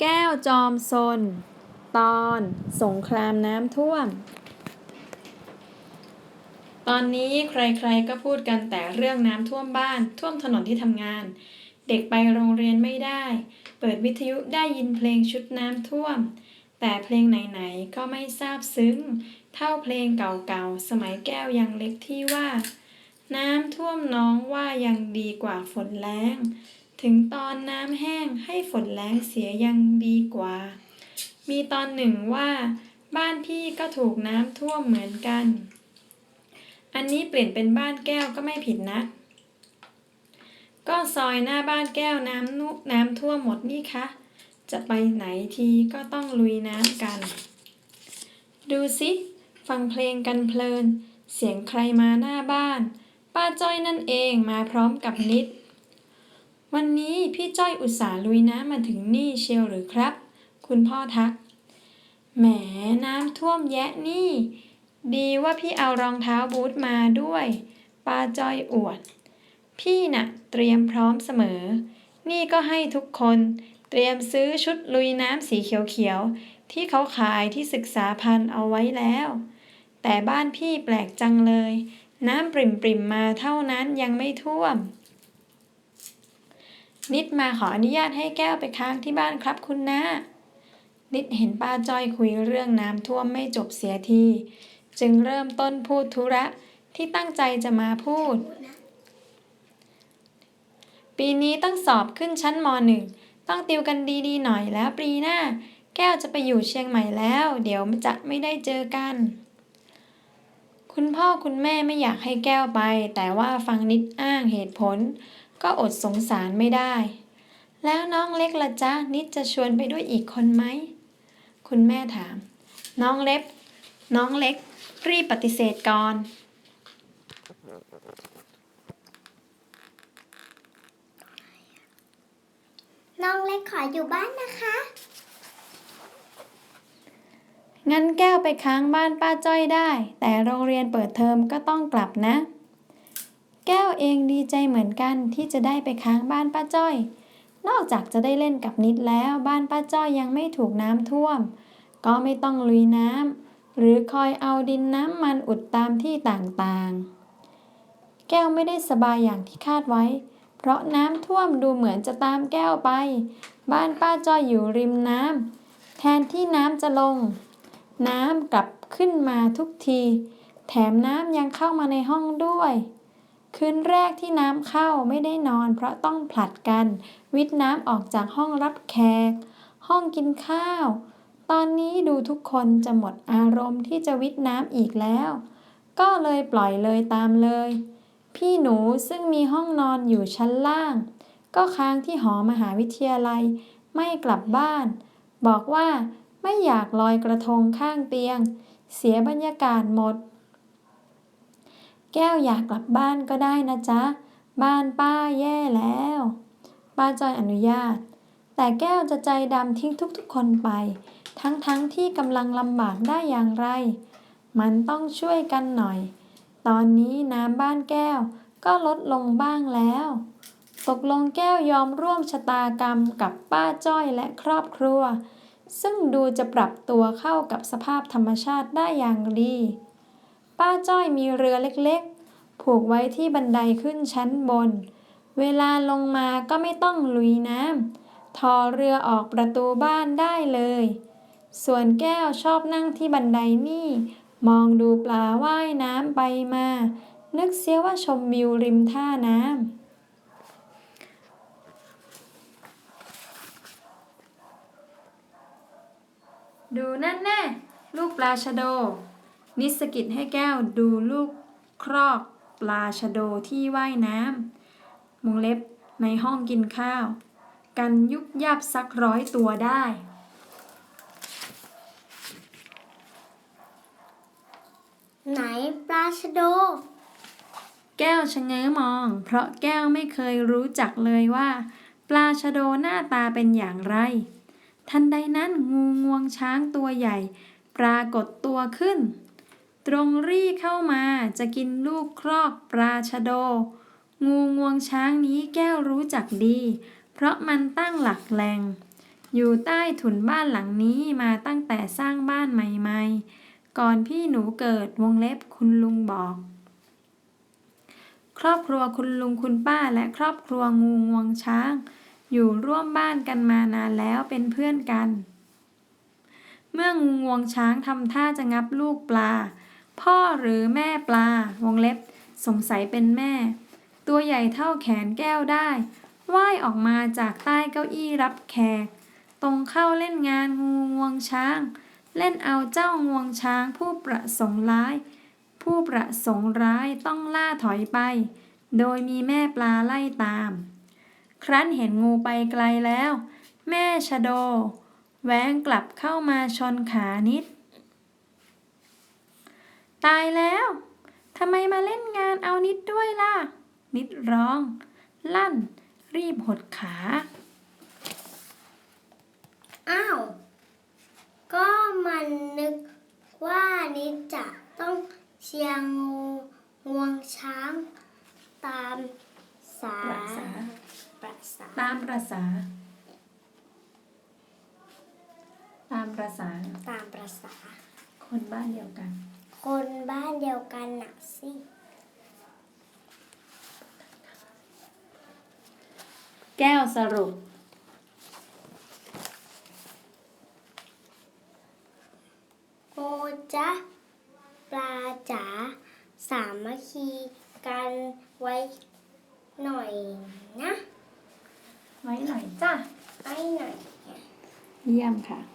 แก้วจอมซน ตอนสงครามน้ำท่วม ตอนนี้ใครๆก็พูดกันแต่เรื่องน้ำท่วมบ้าน ท่วมถนนที่ทำงาน เด็กไปโรงเรียนไม่ได้ เปิดวิทยุได้ยินเพลงชุดน้ำท่วม แต่เพลงไหนๆก็ไม่ซาบซึ้ง เท่าเพลงเก่าๆ สมัยแก้วยังเล็กที่ว่า น้ำท่วมน้องว่ายังดีกว่าฝนแล้ง ถึงตอนน้ำแห้งให้ฝนแล้งเสียยังดีกว่า มีตอนหนึ่งว่า บ้านพี่ก็ถูกน้ำท่วมเหมือนกัน อันนี้เปลี่ยนเป็นบ้านแก้วก็ไม่ผิดนะ ก็ซอยหน้าบ้านแก้วน้ำนุน้ำท่วมหมดนี่คะ จะไปไหนทีก็ต้องลุยน้ำกัน ดูสิฟังเพลงกันเพลิน เสียงใครมาหน้าบ้าน ป้าจ้อยนั่นเองมาพร้อมกับนิด วันนี้พี่จ้อยอุตส่าห์ลุยน้ำมาถึงนี่เชียวหรือครับ คุณพ่อทัก แหมน้ำท่วมแยะนี่ ดีว่าพี่เอารองเท้าบูทมาด้วย ป้าจ้อยอวด พี่น่ะเตรียมพร้อมเสมอ นี่ก็ให้ทุกคนเตรียมซื้อชุดลุยน้ำสีเขียวๆ ที่เขาขายที่ศึกษาพันเอาไว้แล้ว แต่บ้านพี่แปลกจังเลย น้ำปริ่มๆมาเท่านั้นยังไม่ท่วม นิดมาขออนุญาตให้แก้วไปค้างที่บ้านครับคุณน้านิดเห็นป้าจ้อยคุยเรื่องน้ำท่วมไม่จบเสียที จึงเริ่มต้นพูดธุระที่ตั้งใจจะมาพูด ปีนี้ต้องสอบขึ้นชั้นมหนึ่งต้องติวกันดีๆหน่อยแล้วปีหน้า แก้วจะไปอยู่เชียงใหม่แล้ว เดี๋ยวจะไม่ได้เจอกัน คุณพ่อคุณแม่ไม่อยากให้แก้วไป แต่ว่าฟังนิดอ้างเหตุผล ก็อดสงสารไม่ได้ แล้วน้องเล็กละจ๊ะนิดจะชวนไปด้วยอีกคนไหม คุณแม่ถาม น้องเล็กน้องเล็ก รีบปฏิเสธก่อน น้องเล็กขออยู่บ้านนะคะ งั้นแก้วไปค้างบ้านป้าจ้อยได้ แต่โรงเรียนเปิดเทอมก็ต้องกลับนะ แก้วเองดีใจเหมือนกันที่จะได้ไปค้างบ้านป้าจ้อย นอกจากจะได้เล่นกับนิดแล้วบ้านป้าจ้อยยังไม่ถูกน้ำท่วม ก็ไม่ต้องลุยน้ำหรือคอยเอาดินน้ำมันอุดตามที่ต่างๆ แก้วไม่ได้สบายอย่างที่คาดไว้ เพราะน้ำท่วมดูเหมือนจะตามแก้วไป บ้านป้าจ้อยอยู่ริมน้ำแทนที่น้ำจะลง น้ำกลับขึ้นมาทุกที แถมน้ำยังเข้ามาในห้องด้วย คืนแรกที่น้ำเข้าไม่ได้นอน เพราะต้องผลัดกัน วิทน้ำออกจากห้องรับแขก ห้องกินข้าว ตอนนี้ดูทุกคนจะหมดอารมณ์ที่จะวิทน้ำอีกแล้ว ก็เลยปล่อยเลยตามเลย พี่หนูซึ่งมีห้องนอนอยู่ชั้นล่าง ก็ค้างที่หอมหาวิทยาลัย ไม่กลับบ้าน บอกว่าไม่อยากลอยกระทงข้างเตียง เสียบรรยากาศหมด แก้วอยากกลับบ้านก็ได้นะจ๊ะ บ้านป้าแย่แล้ว ป้าจอยอนุญาต แต่แก้วจะใจดำทิ้งทุกๆคนไป ทั้งๆทที่กำลังลำบากได้อย่างไร มันต้องช่วยกันหน่อย ตอนนี้น้ำบ้านแก้วก็ลดลงบ้างแล้ว ตกลงแก้วยอมร่วมชะตากรรมกับป้าจ้อยและครอบครัว ซึ่งดูจะปรับตัวเข้ากับสภาพธรรมชาติได้อย่างดี ป้าจ้อยมีเรือเล็กๆ ผูกไว้ที่บันไดขึ้นชั้นบน เวลาลงมาก็ไม่ต้องลุยน้ำทอเรือออกประตูบ้านได้เลย ส่วนแก้วชอบนั่งที่บันไดนี่ มองดูปลาว่ายน้ำไปมา นึกเสียว่าชมวิวริมท่าน้ำดูนั่นแน่ลูกปลาชะโด นิสกิดให้แก้วดูลูกครอกปลาชะโดที่ว่ายน้ำมงเล็บในห้องกินข้าว กันยุบยับสักร้อยตัวได้ ไหนปลาชะโด แก้วชะเง้อมอง เพราะแก้วไม่เคยรู้จักเลยว่า ปลาชะโดหน้าตาเป็นอย่างไร ทันใดนั้นงูงวงช้างตัวใหญ่ ปรากฏตัวขึ้น ตรงรี่เข้ามาจะกินลูกครอกปลาชะโด งูงวงช้างนี้แก้วรู้จักดี เพราะมันตั้งหลักแหลงอยู่ใต้ถุนบ้านหลังนี้มาตั้งแต่สร้างบ้านใหม่ๆ ก่อนพี่หนูเกิดวงเล็บคุณลุงบอก ครอบครัวคุณลุงคุณป้าและครอบครัวงูงวงช้าง อยู่ร่วมบ้านกันมานานแล้วเป็นเพื่อนกัน เมื่องูงวงช้างทำท่าจะงับลูกปลา พ่อหรือแม่ปลา วงเล็บ สงสัยเป็นแม่ ตัวใหญ่เท่าแขนแก้วได้ว่ายออกมาจากใต้เก้าอี้รับแขก ตรงเข้าเล่นงานงูงวงช้าง เล่นเอาเจ้างวงช้างผู้ประสงค์ร้าย ผู้ประสงค์ร้ายต้องล่าถอยไป โดยมีแม่ปลาไล่ตาม ครั้นเห็นงูไปไกลแล้ว แม่ชะโดแหวงกลับเข้ามาชนขานิด ตายแล้วทำไมมาเล่นงานเอานิดด้วยล่ะ นิดร้อง ลั่น รีบหดขา อ้าว ก็มันนึกว่านิดจะต้องเชียร์งูงวงช้าง ตามสาประสา ประสา ตามประษา ตามประษา ตามประสา คนบ้านเดียวกัน คนบ้านเดียวกันน่ะสิแก้วสรุปงูจ๊ะปลาจ๋าสามัคคีกันไว้หน่อยนะ ไว้หน่อยจ้าไว้หน่อย เยี่ยมค่ะ